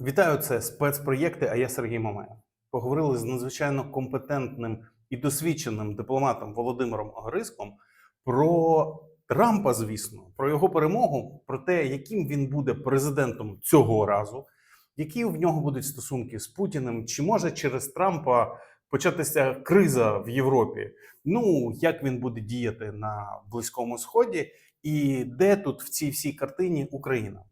Вітаю, це спецпроєкти. А я Сергій Мамаєв. Поговорили з надзвичайно компетентним і досвідченим дипломатом Володимиром Огриском про Трампа, звісно, про його перемогу, про те, яким він буде президентом цього разу, які в нього будуть стосунки з Путіним, чи може через Трампа початися криза в Європі? Ну як він буде діяти на Близькому Сході, і де тут в цій всій картині Україна?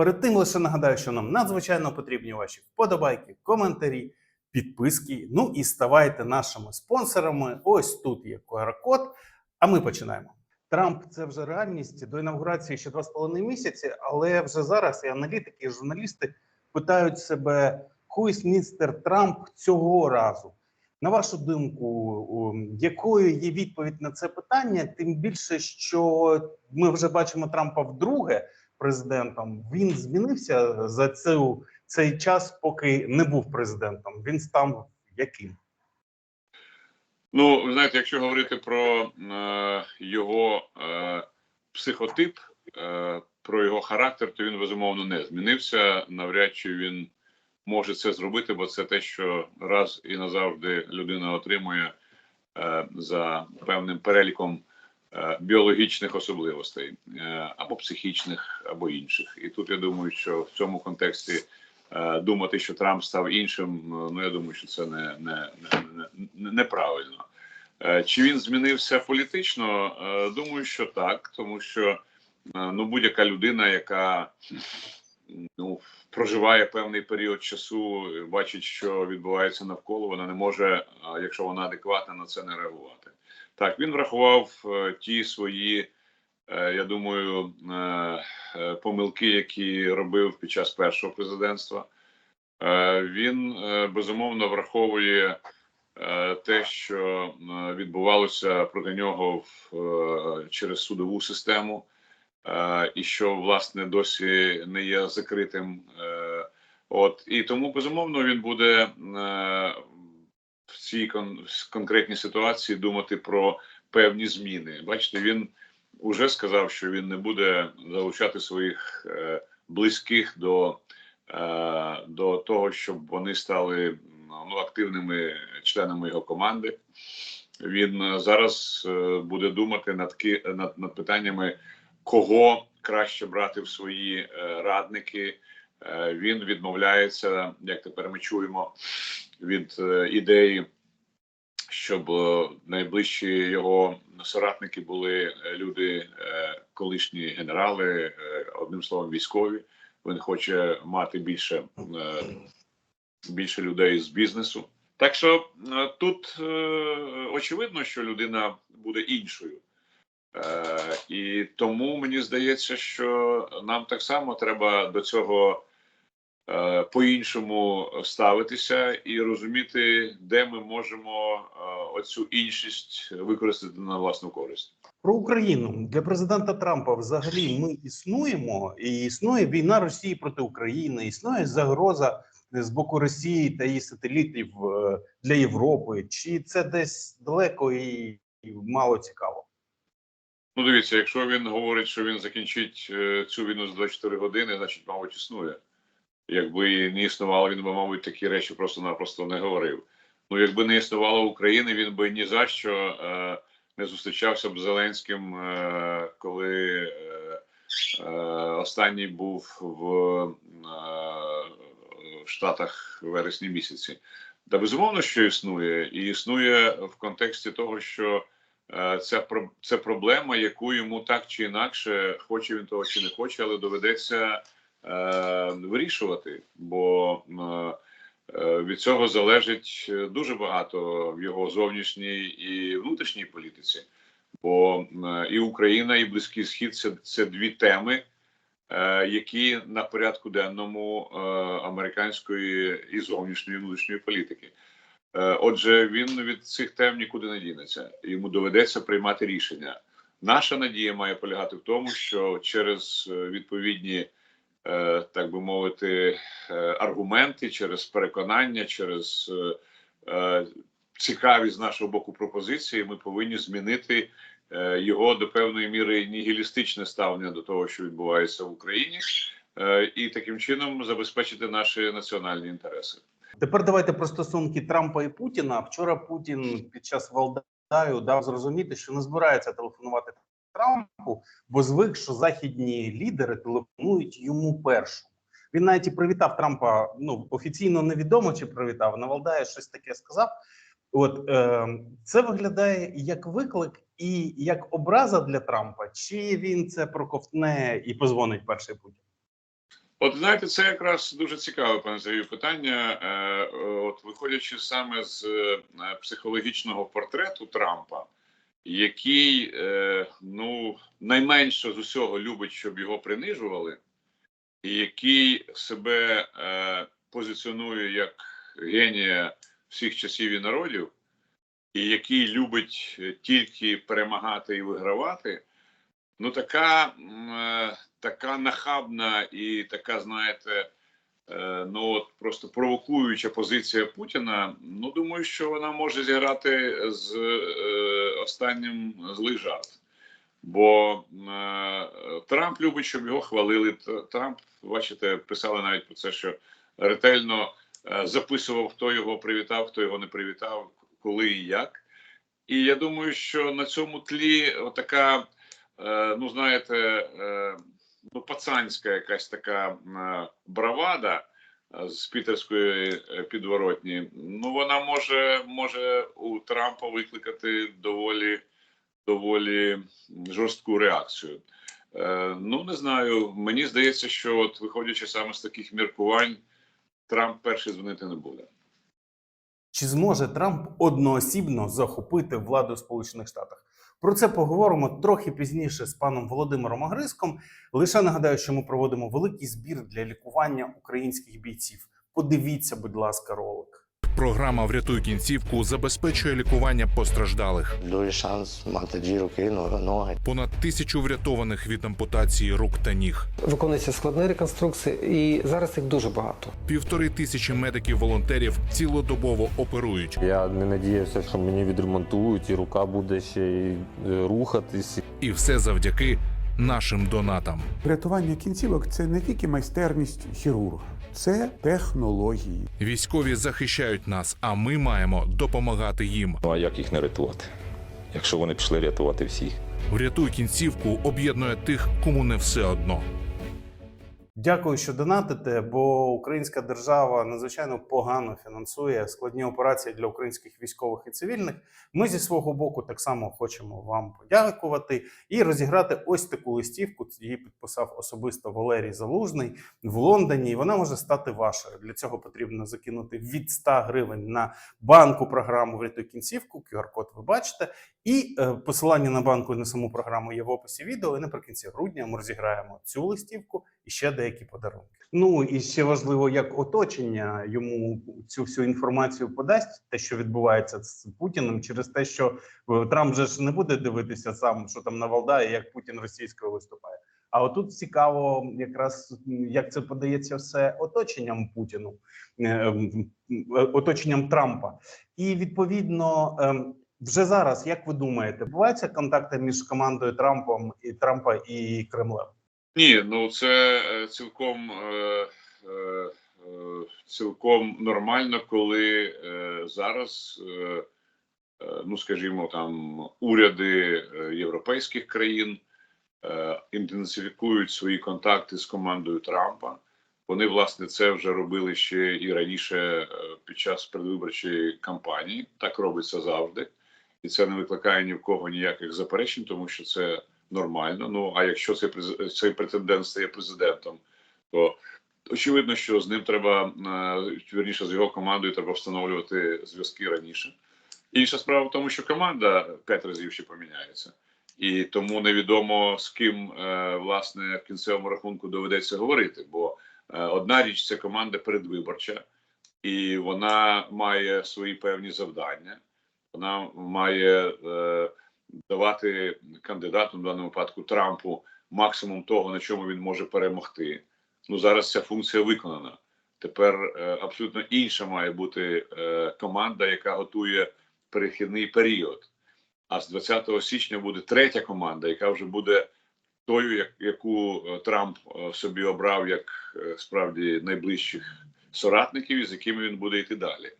Перед тим лише нагадаю, що нам надзвичайно потрібні ваші вподобайки, коментарі, підписки. Ну і ставайте нашими спонсорами. Ось тут є QR-код. А ми починаємо. Трамп це вже реальність до інавгурації ще два з половиною місяці, але вже зараз і аналітики, і журналісти питають себе, хуй містер Трамп цього разу. На вашу думку, якою є відповідь на це питання? Тим більше, що ми вже бачимо Трампа вдруге президентом. Він змінився за цю, цей час, поки не був президентом. Він став яким? Ну, ви знаєте, якщо говорити про е, його е, психотип, е, про його характер, то він безумовно не змінився. Навряд чи він може це зробити, бо це те, що раз і назавжди людина отримує е, за певним переліком біологічних особливостей е, або психічних, або інших. І тут я думаю, що в цьому контексті е, думати, що Трамп став іншим, е, ну я думаю, що це не, не, не, не, не неправильно. Е, Чи він змінився політично? Е, Думаю, що так, тому що е, ну будь-яка людина, яка ну проживає певний період часу, бачить, що відбувається навколо, вона не може, е, якщо вона адекватна, на це не реагувати. Так, він врахував е, ті свої, е, я думаю, е, помилки, які робив під час першого президентства. Він безумовно враховує те, що відбувалося проти нього через судову систему, і що власне досі не є закритим. От і тому безумовно він буде в цій кон конкретній ситуації думати про певні зміни. Бачите, він уже сказав, що він не буде залучати своїх е, близьких до, е, до того, щоб вони стали ну, активними членами його команди. Він е, зараз е, буде думати над, над, над питаннями, кого краще брати в свої е, радники. Він відмовляється, як тепер ми чуємо, від е, ідеї, щоб е, найближчі його соратники були е, люди, колишні генерали, одним словом, військові. Він хоче мати більше, більше людей з бізнесу. Так що тут очевидно, що людина буде іншою. І тому мені здається, що нам так само треба до цього по-іншому ставитися і розуміти, де ми можемо е, оцю іншість використати на власну користь. Про Україну для президента Трампа взагалі ми існуємо, і існує війна Росії проти України, існує загроза з боку Росії та її сателітів е, для Європи. Чи це десь далеко і мало цікаво? Ну, дивіться, якщо він говорить, що він закінчить е, цю війну за 24 години, значить, мабуть, існує. Якби не існувало, він би, мабуть, такі речі просто-напросто не говорив. Ну, якби не існувало України, він би ні за що е, не зустрічався б з Зеленським, е, коли е, е, останній був в, е, в Штатах в вересні місяці. Та безумовно, що існує, і існує в контексті того, що е, про- це проблема, яку йому так чи інакше, хоче він того чи не хоче, але доведеться вирішувати, бо е, е, від цього залежить е, дуже багато в його зовнішній і внутрішній політиці. Бо е, і Україна, і Близький Схід це, це дві теми, е, які на порядку денному е, американської і зовнішньої і внутрішньої політики. Е, Отже, він від цих тем нікуди не дінеться. Йому доведеться приймати рішення. Наша надія має полягати в тому, що через е, відповідні, е, так би мовити, е, аргументи, через переконання, через е, е, цікаві з нашого боку пропозиції, ми повинні змінити е, його до певної міри нігілістичне ставлення до того, що відбувається в Україні, е, і таким чином забезпечити наші національні інтереси. Тепер давайте про стосунки Трампа і Путіна. Вчора Путін під час Валдаю дав зрозуміти, що не збирається телефонувати Трампу, бо звик, що західні лідери телефонують йому першому. Він навіть і привітав Трампа. Ну офіційно невідомо чи привітав. На Валдає щось таке сказав. От е, це виглядає як виклик і як образа для Трампа, чи він це проковтне і позвонить перший Путін? От знаєте, це якраз дуже цікаве пане Сергію, питання. Е, От виходячи саме з е, психологічного портрету Трампа, який е, ну найменше з усього любить, щоб його принижували, і який себе е, позиціонує як генія всіх часів і народів, і який любить е, тільки перемагати і вигравати. Ну, така, е, така нахабна і така, знаєте, ну от просто провокуюча позиція Путіна. Ну, думаю, що вона може зіграти з е, останнім злий жарт. Бо е, Трамп любить, щоб його хвалили. Трамп, бачите, писали навіть про це, що ретельно е, записував, хто його привітав, хто його не привітав, коли і як. І я думаю, що на цьому тлі така е, ну знаєте, е, ну пацанська якась така е, бравада е, з пітерської е, підворотні. Ну вона може, може у Трампа викликати доволі доволі жорстку реакцію. Ну не знаю. Мені здається, що от виходячи саме з таких міркувань, Трамп перший дзвонити не буде. Чи зможе Трамп одноосібно захопити владу в Сполучених Штатах? Про це поговоримо трохи пізніше з паном Володимиром Агриском. Лише нагадаю, що ми проводимо великий збір для лікування українських бійців. Подивіться, будь ласка, ролик. Програма Врятуй кінцівку забезпечує лікування постраждалих. Дуже шанс мати дві руки, но- ноги. Понад тисячу врятованих від ампутації рук та ніг. Виконується складна реконструкція, і зараз їх дуже багато. Півтори тисячі медиків-волонтерів цілодобово оперують. Я не надіявся, що мені відремонтують, і рука буде ще й е, рухатись. І все завдяки нашим донатам. Врятування кінцівок це не тільки майстерність хірурга, це технології. Військові захищають нас, а ми маємо допомагати їм. Ну а як їх не рятувати, якщо вони пішли рятувати всіх? Врятуй кінцівку об'єднує тих, кому не все одно. Дякую, що донатите, бо українська держава надзвичайно погано фінансує складні операції для українських військових і цивільних. Ми зі свого боку так само хочемо вам подякувати і розіграти ось таку листівку. Її підписав особисто Валерій Залужний в Лондоні. І вона може стати вашою. Для цього потрібно закинути від 100 гривень на банку програму Врятуй кінцівку. QR-код ви бачите. І е, посилання на банку на саму програму є в описі відео. І наприкінці грудня ми розіграємо цю листівку і ще деякі подарунки. Ну і ще важливо, як оточення йому цю всю інформацію подасть, те, що відбувається з Путіним, через те, що е, Трамп же ж не буде дивитися сам, що там на Валдаї, як Путін російською виступає. А отут цікаво, якраз як це подається все оточенням Путіну, е, оточенням Трампа, і відповідно. Вже зараз, як ви думаєте, буваються контакти між командою Трампом і Трампа і Кремлем? Ні, ну це е, цілком, е, е, цілком нормально, коли зараз, ну скажімо, там уряди європейських країн інтенсифікують свої контакти з командою Трампа. Вони власне це вже робили ще і раніше під час передвиборчої кампанії. Так робиться завжди, і це не викликає ні в кого ніяких заперечень, тому що це нормально. Ну а якщо цей цей претендент стає президентом, то очевидно, що з ним треба е, вірніше з його командою треба встановлювати зв'язки раніше. Інша справа в тому, що команда п'ять разів ще поміняється, і тому невідомо з ким е, власне в кінцевому рахунку доведеться говорити. Бо е, одна річ це команда передвиборча, і вона має свої певні завдання. Вона має е, давати кандидату в даному випадку Трампу максимум того, на чому він може перемогти. Ну зараз ця функція виконана. Тепер е, абсолютно інша має бути е, команда, яка готує перехідний період. А з 20 січня буде третя команда, яка вже буде тою, як, яку е, Трамп е, собі обрав як е, справді найближчих соратників, з якими він буде йти далі.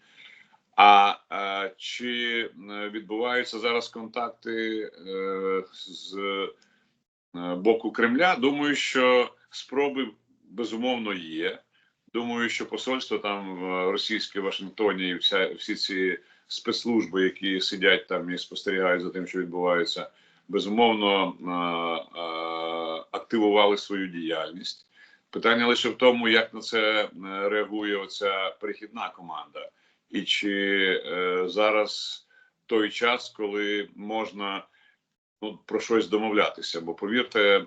А, чи е, відбуваються зараз контакти е, з е, боку Кремля? Думаю, що спроби безумовно є. Думаю, що посольство там російське в Вашингтоні і вся всі ці спецслужби, які сидять там і спостерігають за тим, що відбувається, безумовно активували свою діяльність. Питання лише в тому, як на це реагує оця перехідна команда, і чи е, зараз той час, коли можна ну, про щось домовлятися. Бо повірте, е,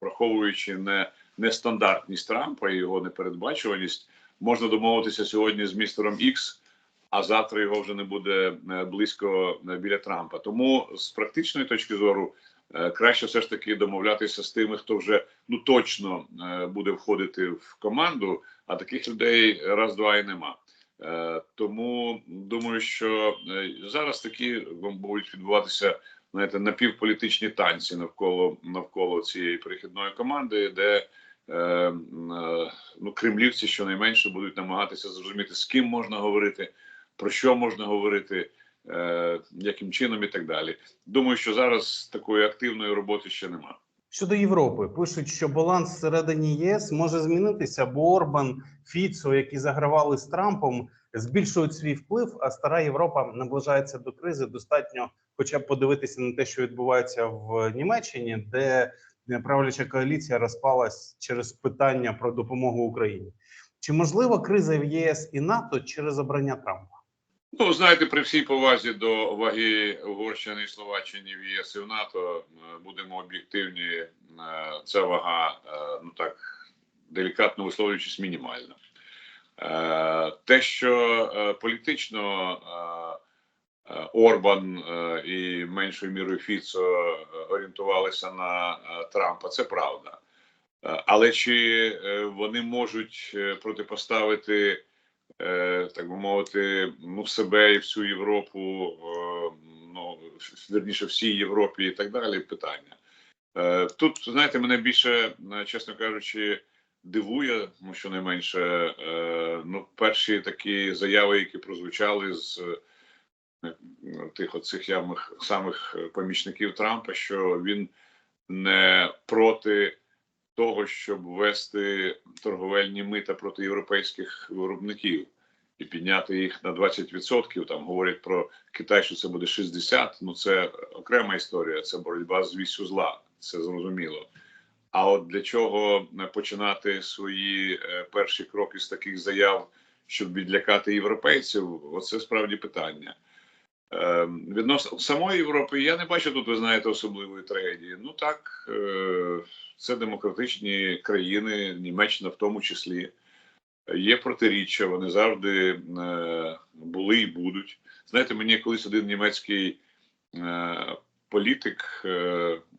враховуючи не нестандартність Трампа і його непередбачуваність, можна домовитися сьогодні з містером Ікс, а завтра його вже не буде е, близько е, біля Трампа. Тому з практичної точки зору е, краще все ж таки домовлятися з тими, хто вже ну точно буде входити в команду, а таких людей раз-два і нема. Е, Тому думаю, що е, зараз такі будуть відбуватися знаєте, напівполітичні танці навколо навколо цієї перехідної команди, де е, ну, кремлівці щонайменше будуть намагатися зрозуміти, з ким можна говорити, про що можна говорити, яким чином і так далі. Думаю, що зараз такої активної роботи ще немає. Щодо Європи, пишуть, що баланс всередині ЄС може змінитися, бо Орбан, Фіцо, які загравали з Трампом, збільшують свій вплив. А стара Європа наближається до кризи. Достатньо, хоча б подивитися на те, що відбувається в Німеччині, де правляча коаліція розпалась через питання про допомогу Україні. Чи можлива криза в ЄС і НАТО через обрання Трампа? Ну, знаєте, при всій повазі до ваги Угорщини і Словаччини в ЄС і в НАТО е, будемо об'єктивні. е, Ця вага, е, ну так делікатно висловлюючись, мінімальна. Те, що політично Орбан і меншою мірою Фіцо орієнтувалися на Трампа, це правда. Але чи вони можуть протипоставити? Е, так би мовити, ну себе і всю Європу, е, ну верніше всій Європі і так далі. Питання Е, тут знаєте, мене більше, чесно кажучи, дивує, ну щонайменше, ну перші такі заяви, які прозвучали з тих оцих явних самих помічників Трампа, що він не проти того, щоб ввести торговельні мита проти європейських виробників і підняти їх на 20%. Там говорять про Китай, що це буде 60%. Ну це окрема історія. Це боротьба з вісю зла. Це зрозуміло. А от для чого починати свої е, перші кроки з таких заяв, щоб відлякати європейців? Оце справді питання. Е, відносно самої Європи, я не бачу тут, ви знаєте, особливої трагедії. Ну так, е, це демократичні країни, Німеччина в тому числі. Є протиріччя, вони завжди е, були і будуть. Знаєте, мені колись один німецький е, політик,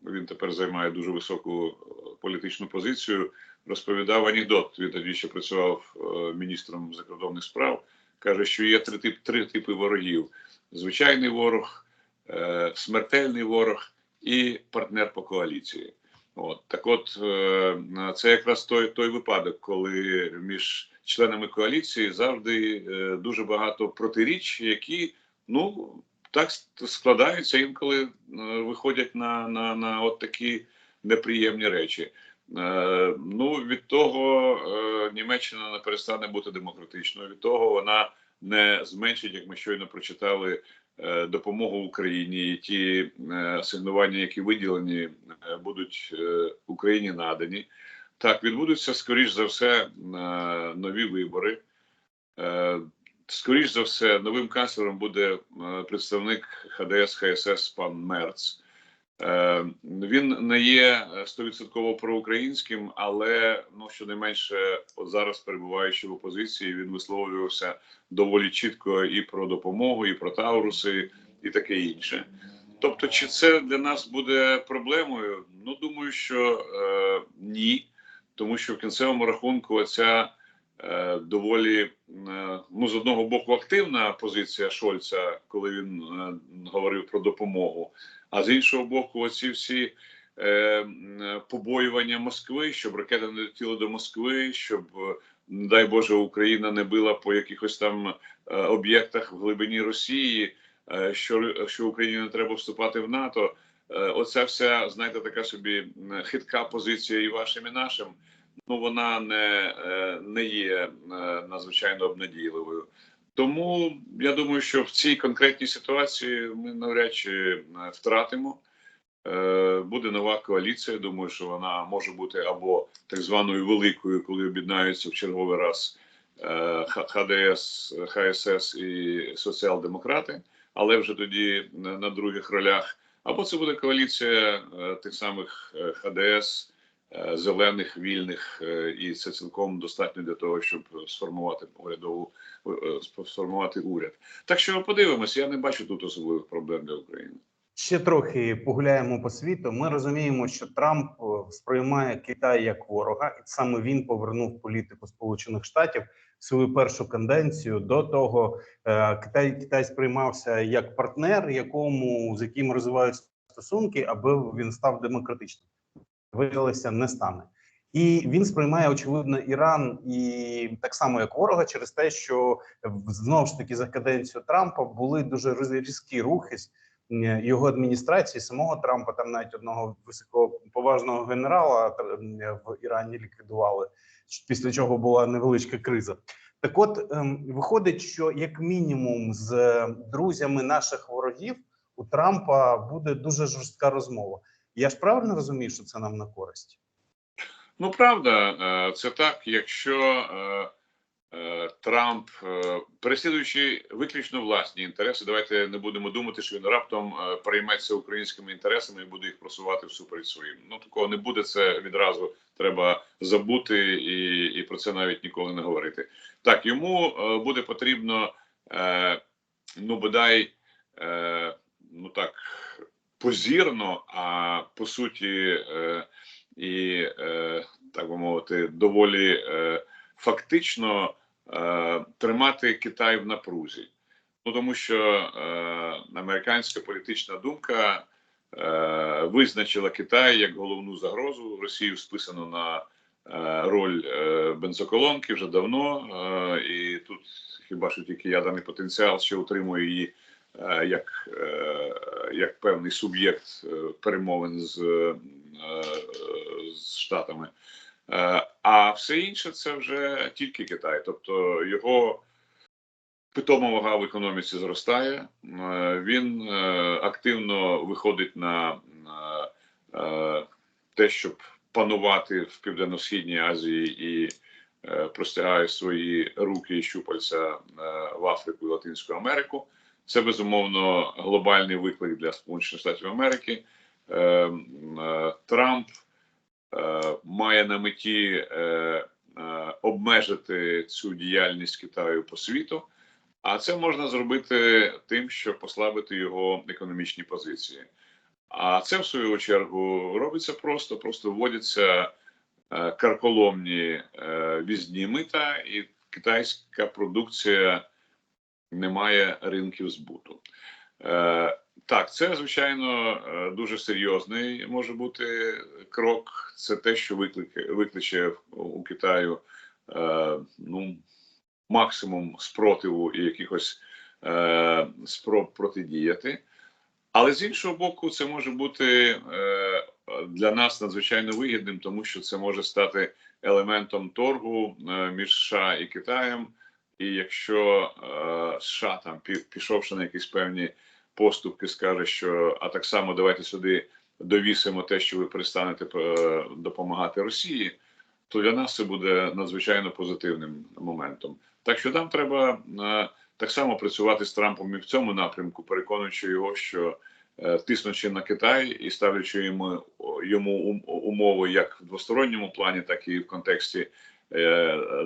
він тепер займає дуже високу політичну позицію, розповідав анекдот. Він тоді ще працював міністром закордонних справ. Каже, що є три тип, три типи ворогів: звичайний ворог, е, смертельний ворог і партнер по коаліції. От так, от е, це якраз той той випадок, коли між членами коаліції завжди е, дуже багато протиріч, які ну так складаються інколи виходять на, на, на от такі неприємні речі. Ну від того Німеччина не перестане бути демократичною. Від того вона не зменшить, як ми щойно прочитали, е, допомогу Україні. І ті е, асигнування, які виділені, е, будуть Україні надані. Так відбудуться скоріш за все нові вибори. Скоріш за все, новим канцлером буде представник ХДС ХСС пан Мерц. Е, Він не є стовідсотково проукраїнським, але ну щонайменше, от зараз перебуваючи в опозиції, він висловлювався доволі чітко і про допомогу, і про Тауруси, і таке інше. Тобто, чи це для нас буде проблемою? Ну думаю, що е, ні, тому що в кінцевому рахунку ця е, доволі е, ну з одного боку активна позиція Шольца, коли він е, говорив про допомогу. А з іншого боку, оці всі е, побоювання Москви, щоб ракети не летіли до Москви, щоб, е, не дай Боже, Україна не била по якихось там е, об'єктах в глибині Росії, е, що, що Україні не треба вступати в НАТО. Е, Оця вся, знаєте, така собі хитка позиція і вашим, і нашим. Ну вона не, е, не є е, надзвичайно обнадійливою. Тому я думаю, що в цій конкретній ситуації ми навряд чи е, втратимо. Буде нова коаліція. Думаю, що вона може бути або так званою великою, коли об'єднаються в черговий раз ХДС, ХСС і соціал-демократи, але вже тоді на других ролях. Або це буде коаліція тих самих ХДС, зелених, вільних, е, і це цілком достатньо для того, щоб сформувати урядову е, сформувати уряд. Так що подивимось, я не бачу тут особливих проблем для України. Ще трохи погуляємо по світу. Ми розуміємо, що Трамп е, сприймає Китай як ворога, і саме він повернув політику Сполучених Штатів свою першу канденцію. До того е, Китай Китай сприймався як партнер, якому з яким розвивають стосунки, аби він став демократичним. Виявилося, не стане. І він сприймає очевидно Іран і так само як ворога через те, що знову ж таки за каденцію Трампа були дуже різкі рухи його адміністрації, самого Трампа, там навіть одного високоповажного генерала е, в Ірані ліквідували, після чого була невеличка криза. Так, от ем, виходить, що як мінімум з е, друзями наших ворогів у Трампа буде дуже жорстка розмова. Я ж правильно розумію, що це нам на користь? Ну правда, е, це так. Якщо е, е, Трамп, переслідуючи виключно власні інтереси, давайте не будемо думати, що він раптом перейметься українськими інтересами і буде їх просувати всупереч своїм. Ну такого не буде. Це відразу треба забути і, і про це навіть ніколи не говорити. Так йому буде потрібно, ну бодай, ну так позірно, а по суті. Е, і е, так би мовити, доволі е, фактично тримати Китай в напрузі. Ну тому що американська політична думка визначила Китай як головну загрозу. Росію списано на роль бензоколонки вже давно, і тут хіба що тільки ядерний потенціал ще утримує її як, е, як певний суб'єкт е, перемовин з, е, з Штатами. Е, А все інше це вже тільки Китай. Тобто його питома вага в економіці зростає. Е, Він е, активно виходить на, е, те, щоб панувати в Південно-Східній Азії і е, простягає свої руки і щупальця е, в Африку і Латинську Америку. Це безумовно глобальний виклик для Сполучених Штатів Америки. Е, е, Трамп е, має на меті обмежити цю діяльність Китаю по світу, а це можна зробити тим, щоб послабити його економічні позиції. А це в свою чергу робиться просто, просто вводяться карколомні візні мита, і китайська продукція не має ринків збуту. Е, так, це звичайно е, дуже серйозний може бути крок. Це те, що викликає викличе у Китаю е, ну, максимум спротиву і якихось е, спроб протидіяти. Але з іншого боку, це може бути е, для нас надзвичайно вигідним, тому що це може стати елементом торгу е, між США і Китаєм. І якщо е, США там пішовши на якісь певні поступки, скаже, що а так само давайте сюди довісимо те, що ви перестанете е, допомагати Росії, то для нас це буде надзвичайно позитивним моментом. Так що нам треба е, так само працювати з Трампом і в цьому напрямку, переконуючи його, що е, тиснучи на Китай і ставлячи йому йому умови як в двосторонньому плані, так і в контексті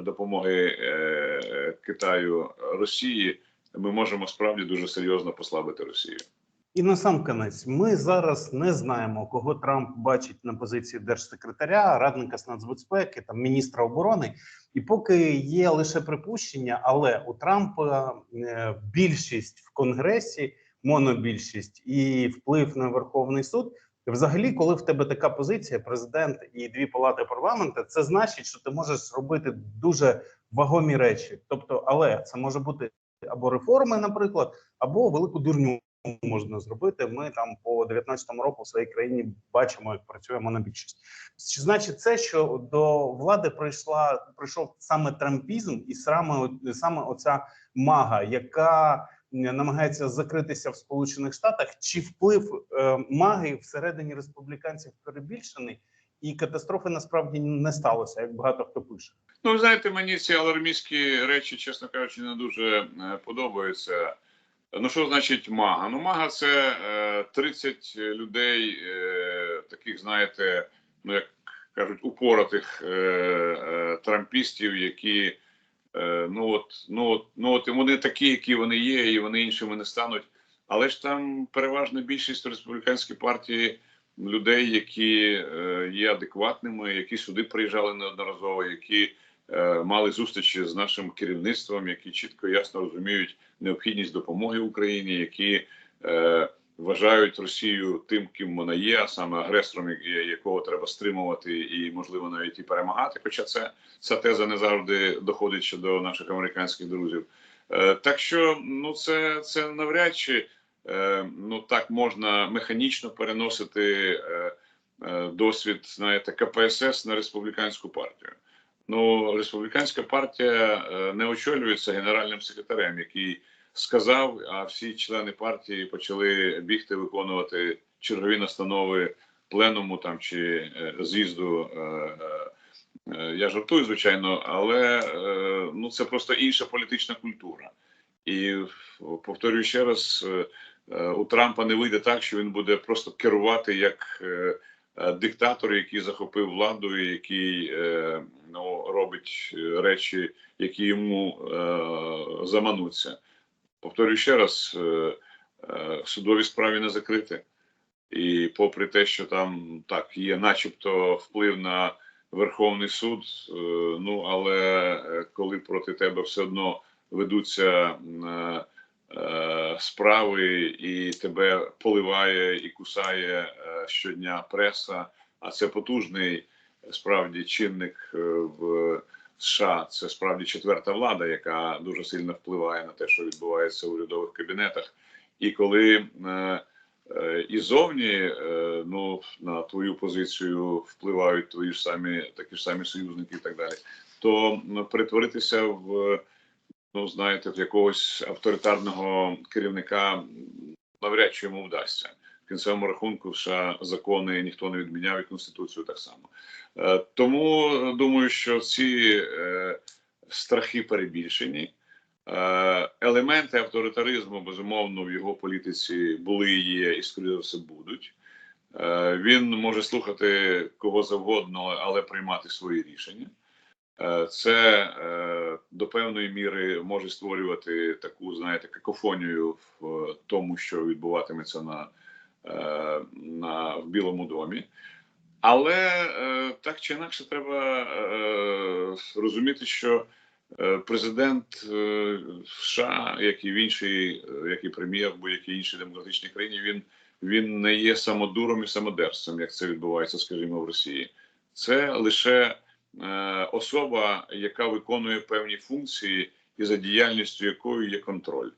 допомоги е, Китаю Росії, ми можемо справді дуже серйозно послабити Росію. І на сам кінець, ми зараз не знаємо, кого Трамп бачить на позиції держсекретаря, радника з нацбезпеки, там міністра оборони. І поки є лише припущення, але у Трампа е, більшість в Конгресі, монобільшість і вплив на Верховний суд Взагалі, коли в тебе така позиція, президент і дві палати парламенту, це значить, що ти можеш робити дуже вагомі речі. Тобто, але це може бути або реформи, наприклад, або велику дурню можна зробити. Ми там по 19-му року в своїй країні бачимо, як працює монобільшість. Чи значить це, що до влади прийшла прийшов саме трампізм, і саме оця мага, яка намагається закритися в Сполучених Штатах, чи вплив е, маги всередині республіканців перебільшений, і катастрофи насправді не сталося, як багато хто пише. Ну, знаєте, мені ці алармістські речі, чесно кажучи, не дуже е, подобаються. Ну, що значить мага? Ну, мага це е, 30 людей, е, таких, знаєте, ну як кажуть, упоротих е, е, трампістів, які ну от, ну от, ну от і вони такі, які вони є, і вони іншими не стануть. Але ж там переважна більшість республіканської партії людей, які е, є адекватними, які сюди приїжджали неодноразово, які е, мали зустрічі з нашим керівництвом, які чітко ясно розуміють необхідність допомоги Україні, які е, вважають Росію тим, ким вона є, а саме агресором, якого треба стримувати і можливо навіть і перемагати. Хоча це ця теза не завжди доходить ще до наших американських друзів. Е, так що ну це, це навряд чи е, ну так можна механічно переносити е, досвід знаєте КПСС на республіканську партію. Ну, республіканська партія не очолюється генеральним секретарем, який сказав, а всі члени партії почали бігти виконувати чергові настанови пленуму там чи е, з'їзду. е, е, Я жартую, звичайно, але ну це просто інша політична культура. І повторюю ще раз: у Трампа не вийде так, що він буде просто керувати як диктатор, який захопив владу, і який ну, робить речі, які йому замануться. Повторюю ще раз: е, е, судові справи не закриті. І попри те, що там так є, начебто, вплив на Верховний суд, е, ну але коли проти тебе все одно ведуться справи, і тебе поливає і кусає щодня преса, а це потужний справді чинник в США. Це справді четверта влада, яка дуже сильно впливає на те, що відбувається в урядових кабінетах. І коли е, е, і е, ну на твою позицію впливають твої ж самі такі ж самі союзники, і так далі, то м, перетворитися в ну знаєте, в якогось авторитарного керівника навряд чи йому вдасться. В кінцевому рахунку США закони ніхто не відміняв і конституцію так само. Е, Тому думаю, що ці е, страхи перебільшені. Е, Елементи авторитаризму, безумовно, в його політиці були, і є і скоріше все будуть. Він може слухати кого завгодно, але приймати свої рішення. Це до певної міри може створювати таку, знаєте, какофонію в тому, що відбуватиметься на, на в Білому домі. Але е, так чи інакше треба е, розуміти, що е, президент США, як і в іншій, як і прем'єр будь-якій іншій демократичній країні, він, він не є самодуром і самодерцем, як це відбувається, скажімо, в Росії. Це лише особа, яка виконує певні функції, і за діяльністю якої є контроль.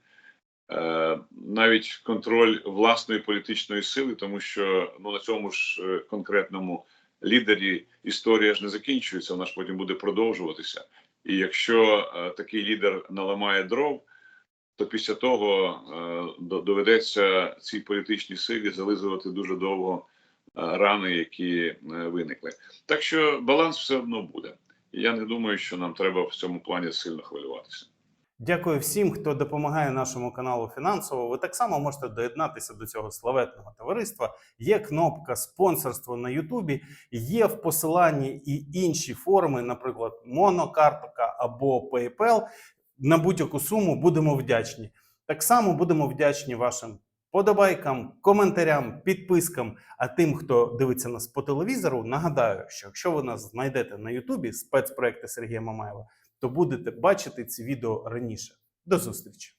Е, навіть контроль власної політичної сили, тому що ну на цьому ж е, конкретному лідері історія ж не закінчується, вона ж потім буде продовжуватися. І якщо е, такий лідер наламає дров, то після того доведеться цій політичній силі зализувати дуже довго рани, які виникли. Так що баланс все одно буде. Я не думаю, що нам треба в цьому плані сильно хвилюватися. Дякую всім, хто допомагає нашому каналу фінансово. Ви так само можете доєднатися до цього славетного товариства. Є кнопка спонсорство на Ютубі, є в посиланні і інші форми, наприклад, монокартка або PayPal. На будь-яку суму будемо вдячні. Так само будемо вдячні вашим подобайкам, коментарям, підпискам. А тим, хто дивиться нас по телевізору, нагадаю, що якщо ви нас знайдете на Ютубі спецпроекти Сергія Мамаєва, то будете бачити ці відео раніше. До зустрічі!